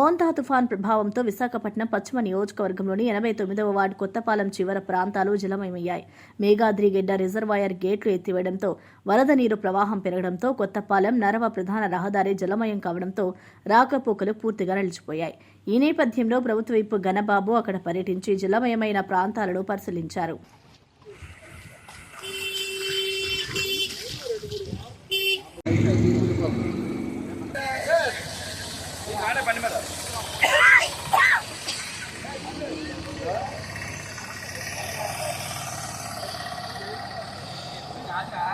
మోంతా తుఫాన్ ప్రభావంతో విశాఖపట్నం పశ్చిమ నియోజకవర్గంలోని ఎనభై తొమ్మిదవ వార్డు కొత్తపాలెం చివర ప్రాంతాలు జలమయమయ్యాయి. మేఘాద్రిగెడ్డ రిజర్వాయర్ గేట్లు ఎత్తివేయడంతో వరద నీరు ప్రవాహం పెరగడంతో కొత్తపాలెం నరవ ప్రధాన రహదారి జలమయం కావడంతో రాకపోకలు పూర్తిగా నిలిచిపోయాయి. ఈ నేపథ్యంలో ప్రభుత్వ వైపు ఘనబాబు అక్కడ పర్యటించి జలమయమైన ప్రాంతాలను పరిశీలించారు. బండి మీద. కాదురా